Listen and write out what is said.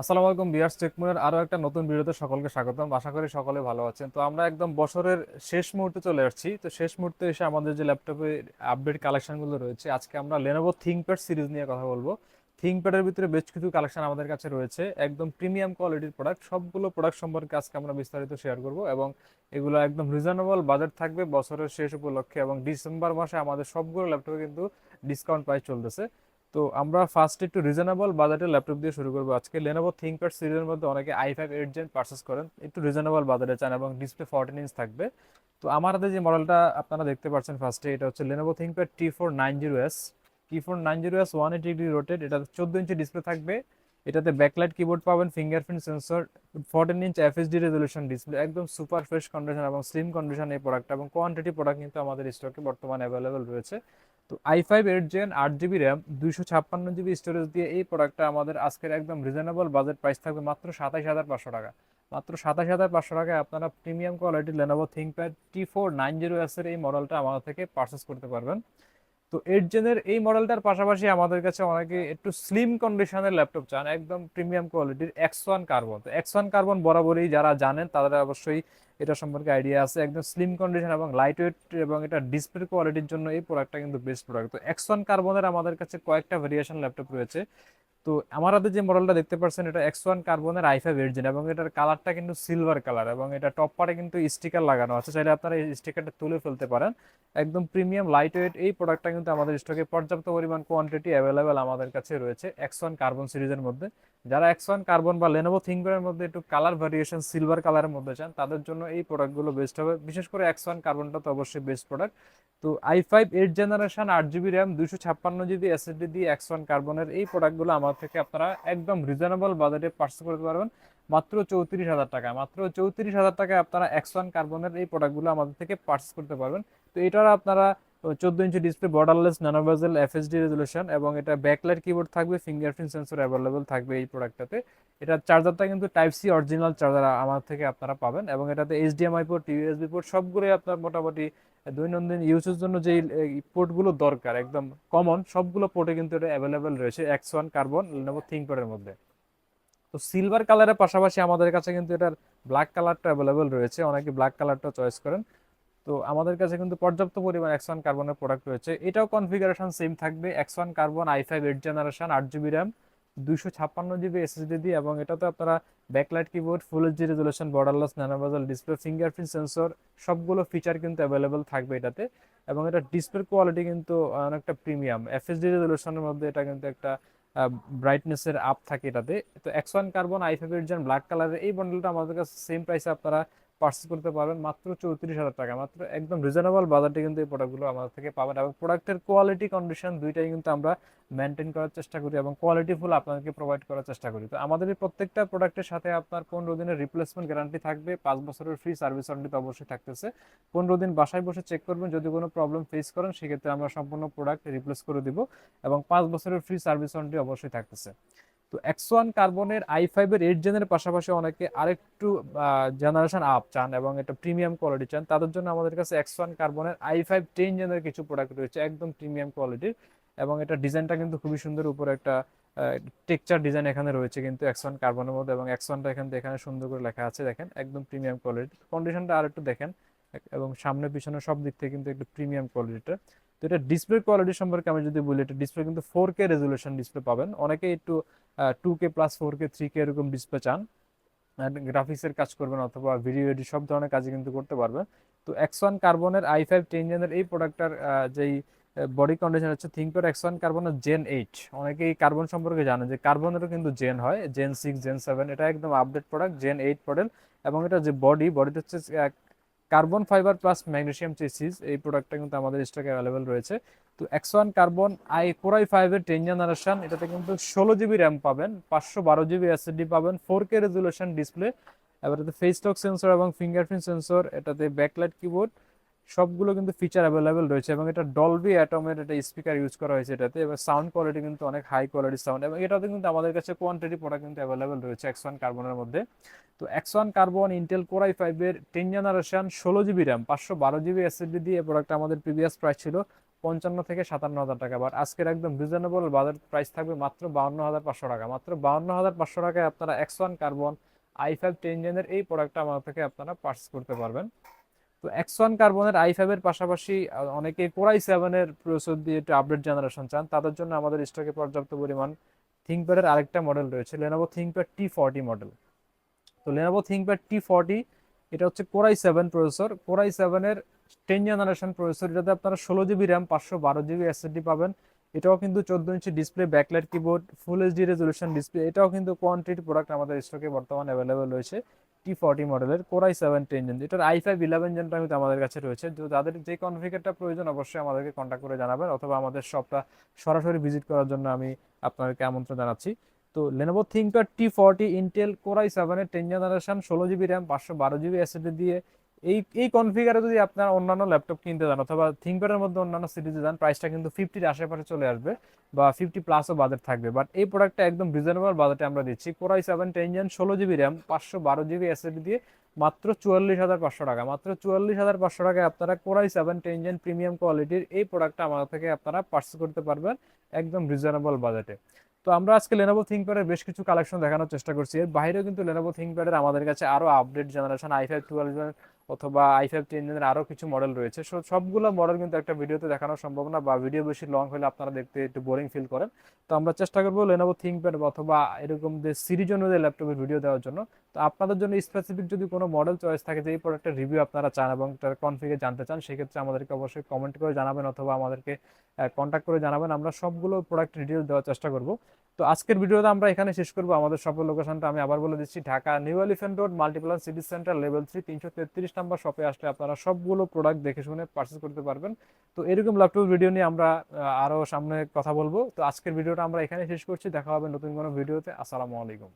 আসসালামু আলাইকুম বিয়ার্স টেকমুনের আরও একটা নতুন ভিডিওতে সকলকে স্বাগতম। আশা করি সকলে ভালো আছেন। তো আমরা একদম বছরের শেষ মুহূর্তে চলে আসছি। তো শেষ মুহূর্তে এসে আমাদের যে ল্যাপটপে আপডেট কালেকশনগুলো রয়েছে, আজকে আমরা লেনোভো থিংকপ্যাড সিরিজ নিয়ে কথা বলব। থিংকপ্যাডের ভিতরে বেশ কিছু কালেকশন আমাদের কাছে রয়েছে। একদম প্রিমিয়াম কোয়ালিটির প্রোডাক্ট সবগুলো প্রোডাক্ট সম্পর্কে আজকে আমরা বিস্তারিত শেয়ার করব এবং এগুলো একদম রিজনেবল বাজেট থাকবে বছরের শেষ উপলক্ষে এবং ডিসেম্বর মাসে আমাদের সবগুলো ল্যাপটপে কিন্তু ডিসকাউন্ট প্রাইস চলতেছে। তো আমরা ফার্স্ট একটু রিজনেবল বাজেটের ল্যাপটপ দিয়ে শুরু করব। আজকে লেনোভো থিংকপ্যাড সিরিজের মধ্যে অনেকে i five eight gen purchase করেন। একটু রিজনেবল বাজেটে চান এবং ডিসপ্লে ফোরটিন ইঞ্চ থাকবে। তো আমার হাতে যে মডেলটা আপনারা দেখতে পাচ্ছেন ফার্স্টে এটা হচ্ছে Lenovo ThinkPad T four nine zero S T four nine zero S one eighty degree rotated এটা চোদ্দ ইঞ্চি ডিসপ্লে থাকবে। এটাতে ব্যাকলাইট কিবোর্ড পাবেন fingerprint sensor fourteen inch FSD resolution display একদম সুপার ফ্রেশ কন্ডিশন এবং স্লিম কন্ডিশন এই প্রোডাক্টটা এবং কোয়ান্টিটি প্রোডাক্ট কিন্তু আমাদের স্টকে বর্তমানে অ্যাভেলেবেল রয়েছে। তো আই ফাইভ এইট জেন আট জিবি র্যাম দুইশো ছাপ্পান্ন জিবি স্টোরেজ দিয়ে এই প্রোডাক্টটা আমাদের আজকের একদম রিজনেবল বাজেট প্রাইস থাকবে মাত্র সাতাইশ হাজার পাঁচশো টাকা। মাত্র সাতাশ হাজার পাঁচশো টাকায় আপনারা প্রিমিয়াম কোয়ালিটির Lenovo ThinkPad T four nine zero S এর এই মডেলটা আমাদের থেকে পারচেস করতে পারবেন। তো এইট জেনের এই মডেলটার পাশাপাশি আমাদের কাছে অনেকে একটু স্লিম কন্ডিশনের ল্যাপটপ চান, একদম প্রিমিয়াম কোয়ালিটির এক্স ওয়ান কার্বন তো এক্স ওয়ান কার্বন বরাবরই যারা জানেন তাদের অবশ্যই এটা সম্পর্কে আইডিয়া আছে। একদম স্লিম কন্ডিশন এবং লাইট ওয়েট এবং এটা ডিসপ্লে কোয়ালিটির জন্য এই প্রোডাক্টটা কিন্তু বেস্ট প্রোডাক্ট তো এক্সন কার্বনের আমাদের কাছে কয়েকটা ভেরিয়েশন ল্যাপটপ রয়েছে। তো আমার হাতে যে মডেলটা দেখতে পাচ্ছেন, এটা এক্স ওয়ান কার্বনের আই ফাইভ এইট এবং এটার কালারটা কিন্তু সিলভার কালার এবং এটা টপ পারে কিন্তু স্টিকার লাগানো আছে। চাইলে আপনারা এই স্টিকারটা তুলে ফেলতে পারেন। একদম প্রিমিয়াম লাইট ওয়েট এই প্রোডাক্টটা কিন্তু আমাদের স্টকে পর্যাপ্ত পরিমাণ কোয়ান্টিটি অ্যাভেলেবেল আমাদের কাছে রয়েছে এক্স ওয়ান কার্বন সিরিজের মধ্যে। যারা এক্স ওয়ান কার্বন বা লেনোভো থিঙ্কপ্যাডের মধ্যে একটু কালার ভ্যারিয়েশন সিলভার কালারের মধ্যে চান, তাদের জন্য এই প্রোডাক্টগুলো বেস্ট হবে। বিশেষ করে এক্স ওয়ান কার্বনটা তো অবশ্যই বেস্ট প্রোডাক্ট তো আই ফাইভ এইট জেনারেশন আট জিবি র্যাম দুশো ছাপ্পান্ন জিবি এসএসডি দিয়ে এক্স ওয়ান কার্বনের এই প্রোডাক্টগুলো আমার থেকে আপনারা একদম রিজনেবল বাজেটে পার্চেস করতে পারবেন। মাত্র চৌত্রিশ হাজার টাকা মাত্র চৌত্রিশ হাজার টাকায় আপনারা এক্স ওয়ান কার্বনের এই প্রোডাক্টগুলো আমাদের থেকে পার্চেস করতে পারবেন। তো এটার আপনারা চোদ্দ inch display borderless nano bezel FSD resolution এবং এটা ব্যাকলাইট কিবোর্ড থাকবে ফিঙ্গারপ্রিন্ট সেন্সর অ্যাভেলেবল থাকবে এই প্রোডাক্টটাতে এটা চার্জারটা কিন্তু টাইপ সি অরিজিনাল চার্জার আমার থেকে আপনারা পাবেন এবং এটাতে এইচডিএমআই পোর্ট ইউএসবি পোর্ট সবগুলোই আপনার মোটামুটি দৈনন্দিন ইউজের জন্য যেই পোর্টগুলো দরকার, একদম কমন সবগুলো পোর্টে কিন্তু এটা অ্যাভেলেবেল রয়েছে এক্স ওয়ান কার্বন লেনোভো থিঙ্কপ্যাডের মধ্যে। তো সিলভার কালারের পাশাপাশি আমাদের কাছে কিন্তু এটার ব্ল্যাক কালারটা অ্যাভেলেবেল রয়েছে, অনেকে ব্ল্যাক কালারটা চয়েস করেন। তো আমাদের কাছে কিন্তু পর্যাপ্ত পরিমাণ এক্স ওয়ান কার্বনের প্রোডাক্ট রয়েছে। এটাও কনফিগারেশন সেম থাকবে X one carbon i five eight generation আট জিবি র্যাম দুইশো ছাপ্পান্ন জিবি এসএসডি দিয়ে এবং এটাতে আপনারা backlight keyboard full HD resolution borderless nano bezel display fingerprint sensor সবগুলো ফিচার কিন্তু অ্যাভেলেবেল থাকবে এটাতে। এবং এটা ডিসপ্লে কোয়ালিটি কিন্তু অনেকটা প্রিমিয়াম এফএসডি রেজলিউশনের মধ্যে এটা কিন্তু একটা ব্রাইটনেসের আপ থাকে এটাতে। তো X one carbon i eight black কালারের এই বন্ডেলটা আমাদের কাছে সেম প্রাইসে আপনারা পার্চেস করতে পারবেন মাত্র চৌত্রিশ হাজার টাকা। মাত্র একদম রিজনেবল বাজারে কিন্তু এই প্রোডাক্টগুলো আমাদের থেকে পাবেন। এবং প্রোডাক্টের কোয়ালিটি কন্ডিশন দুইটাই কিন্তু আমরা মেনটেন করার চেষ্টা করি এবং কোয়ালিটি ফুল আপনাদেরকে প্রোভাইড করার চেষ্টা করি। তো আমাদের এই প্রত্যেকটা প্রোডাক্টের সাথে আপনার পনেরো দিনের রিপ্লেসমেন্ট গ্যারান্টি থাকবে। পাঁচ বছরের ফ্রি সার্ভিস ওয়ারেন্টি তো অবশ্যই থাকতেছে। পনেরো দিন বাসায় বসে চেক করবেন, যদি কোনো প্রবলেম ফেস করেন, সেক্ষেত্রে আমরা সম্পূর্ণ প্রোডাক্ট রিপ্লেস করে দিব এবং পাঁচ বছরের ফ্রি সার্ভিস ওয়ারেন্টি অবশ্যই থাকতেছে। তো এক্স ওয়ান কার্বনের আই ফাইভের এইট জেনের পাশাপাশি অনেকে আরেকটু জেনারেশন আপ চান এবং এটা প্রিমিয়াম কোয়ালিটি চান, তাদের জন্য আমাদের কাছে এক্স ওয়ান কার্বনের আই ফাইভ টেন জেনের কিছু প্রোডাক্ট রয়েছে, একদম প্রিমিয়াম কোয়ালিটির এবং এটা ডিজাইনটা কিন্তু খুবই সুন্দর, উপরে একটা টেকচার ডিজাইন এখানে রয়েছে কিন্তু এক্স ওয়ান কার্বনের মধ্যে এবং এক্স ওয়ানটা এখানে এখানে সুন্দর করে লেখা আছে, দেখেন, একদম প্রিমিয়াম কোয়ালিটি কন্ডিশনটা আর একটু দেখেন, এবং সামনে পিছনে সব দিক থেকে কিন্তু একটু প্রিমিয়াম কোয়ালিটিটা তো এটা ডিসপ্লে কোয়ালিটি সম্পর্কে আমি যদি বলি, এটা ডিসপ্লে কিন্তু ফোর কে রেজলিউশন ডিসপ্লে পাবেন। অনেকে একটু two K plus four K three K এরকম ডিসপ্লে চান। গ্রাফিক্সের কাজ করবেন অথবা ভিডিও এডিট সব ধরনের কাজই কিন্তু করতে পারবেন। তো এক্স ওয়ান কার্বনের আই ফাইভ টেন জেনের এই প্রোডাক্টটার যেই বডি কন্ডিশন হচ্ছে থিঙ্কপ্যাড এক্স ওয়ান কার্বনের জেন এইট অনেকেই কার্বন সম্পর্কে জানেন যে কার্বনেরও কিন্তু জেন হয় জেন সিক্স জেন সেভেন এটা একদম update product gen eight model এবং এটা যে বডি বডিতে হচ্ছে carbon fibre plus magnesium chassis এই প্রোডাক্টটা কিন্তু আমাদের স্টকে অ্যাভেলেবেল রয়েছে। তো X one carbon i core i ফাইভের টেন জেনারেশন এটাতে কিন্তু ষোলো জিবি র্যাম পাবেন, পাঁচশো বারো জিবি এসএসডি পাবেন ফোর কে রেজুলেশন ডিসপ্লে এবার ফেস টক সেন্সর এবং ফিঙ্গারপ্রিন্ট সেন্সর এটাতে ব্যাকলাইট কিবোর্ড সবগুলো কিন্তু ফিচার অ্যাভেলেবেল রয়েছে এবং এটা ডলবি অ্যাটমের একটা স্পিকার ইউজ করা হয়েছে এটাতে। এবার সাউন্ড কোয়ালিটি কিন্তু অনেক হাই কোয়ালিটি সাউন্ড এবং এটাতে কিন্তু আমাদের কাছে কোয়ান্টিটি প্রোডাক্ট কিন্তু অ্যাভেলেবেল রয়েছে এক্স ওয়ান কার্বনের মধ্যে। তো X one carbon Intel core i ফাইভের টেন জেনারেশন ষোলো জিবি র্যাম পাঁচশো বারো জিবি এসএসডি দিয়ে প্রোডাক্ট আমাদের প্রিভিয়াস প্রাইস ছিল পঞ্চান্ন থেকে সাতান্ন হাজার টাকা। বাট আজকের একদম রিজনেবল বাজার প্রাইস থাকবে মাত্র বাউন্ন হাজার পাঁচশো টাকা। মাত্র বাউন্ন হাজার পাঁচশো টাকায় আপনারা X one carbon i five ten জেনের এই প্রোডাক্টটা আমাদের থেকে আপনারা পার্চেস করতে পারবেন। তো এক্স ওয়ান কার্বনের আই ফাইভের পাশাপাশি অনেকে কোরাই সেভেনের প্রসেসর দিয়ে একটু আপডেট জেনারেশন চান। তাদের জন্য আমাদের স্টকে পর্যাপ্ত পরিমাণ থিঙ্কপ্যাডের আরেকটা মডেল রয়েছে Lenovo ThinkPad T forty model তো লেনোভো থিঙ্কপ্যাড টি ফর্টি এটা হচ্ছে core i seven processor core i সেভেনের টেন জেনারেশন প্রসেসর এটাতে আপনারা ষোলো জিবি র্যাম পাঁচশো বারো জিবি এসএসডি পাবেন। এটাও কিন্তু চোদ্দ ইঞ্চি display backlight keyboard full HD resolution display এটাও কিন্তু কোয়ান্টিটি প্রোডাক্ট আমাদের স্টকে বর্তমানে অ্যাভেলেবেল রয়েছে। টি ফর্টি মডেলের core i seven ten gen এটার আই ফাইভ ইলেভেন জেনটা কিন্তু আমাদের কাছে রয়েছে। তো তাদের যে কনফিগারটা প্রয়োজন, অবশ্যই আমাদেরকে কন্ট্যাক্ট করে জানাবেন অথবা আমাদের শপটা সরাসরি ভিজিট করার জন্য আমি আপনাদেরকে আমন্ত্রণ জানাচ্ছি। তো Lenovo ThinkPad T forty Intel core i সেভেনের টেন জেনারেশন ষোলো জিবি র্যাম পাঁচশো বারো জিবি এসএসডি দিয়ে এই এই কনফিগারে যদি আপনার অন্যান্য ল্যাপটপ কিনতে যান অথবা থিঙ্কপ্যাডের মধ্যে অন্যান্য সিরিজে যান প্রাইসটা কিন্তু ফিফটির আশেপাশে চলে আসবে বা ফিফটি প্লাসও বাজেট থাকবে। বাট এই প্রোডাক্টটা একদম রিজনেবল বাজেটে আমরা দিচ্ছি। Core i seven ten gen ষোলো জিবি র্যাম পাঁচশো বারো জিবি এসএসডি দিয়ে মাত্র চুয়াল্লিশ হাজার পাঁচশো টাকা। মাত্র চুয়াল্লিশ হাজার পাঁচশো টাকায় আপনারা core i seven ten gen premium কোয়ালিটির এই প্রোডাক্টটা আমাদের থেকে আপনারা পার্চেস করতে পারবেন একদম রিজনেবল বাজেটে তো আমরা আজকে লেনোভো থিঙ্কপ্যাডের বেশ কিছু কালেকশন দেখানোর চেষ্টা করছি। এর বাইরেও কিন্তু লেনোভো থিঙ্কপ্যাডের আমাদের কাছে আরও update generation i five twelve অথবা আই ফাইভ টেন এর আরও কিছু মডেল রয়েছে। সো সবগুলো মডেল কিন্তু একটা ভিডিওতে দেখানো সম্ভব না বা ভিডিও বেশি লং হলে আপনারা দেখতে একটু বোরিং ফিল করেন। তো আমরা চেষ্টা করব লেনোভো থিঙ্কপ্যাড অথবা এরকম যে সিরিজ অনুযায়ী ল্যাপটপের ভিডিও দেওয়ার জন্য। তো আপনাদের জন্য স্পেসিফিক যদি কোনো মডেল চয়েস থাকে যে এই প্রোডাক্টের রিভিউ আপনারা চান এবং তার কনফিগে জানতে চান, সেক্ষেত্রে আমাদেরকে অবশ্যই কমেন্ট করে জানাবেন অথবা আমাদেরকে কন্ট্যাক্ট করে জানাবেন। আমরা সবগুলো প্রোডাক্ট ডিটেল দেওয়ার চেষ্টা করব। তো আজকের ভিডিওটা আমরা এখানে শেষ করব। আমাদের শপের লোকেশনটা আমি আবার বলে দিচ্ছি। Dhaka new Elephant road multiplan city centre level three তিনশো তেত্রিশ নাম্বার শপে আসলে আপনারা সবগুলো প্রোডাক্ট দেখে শুনে পারচেস করতে পারবেন। তো এরকম ল্যাপটপ ভিডিও নিয়ে আমরা আরও আরও সামনে কথা বলব। তো আজকের ভিডিওটা আমরা এখানে শেষ করছি। দেখা হবে নতুন কোনো ভিডিওতে আসসালামু আলাইকুম।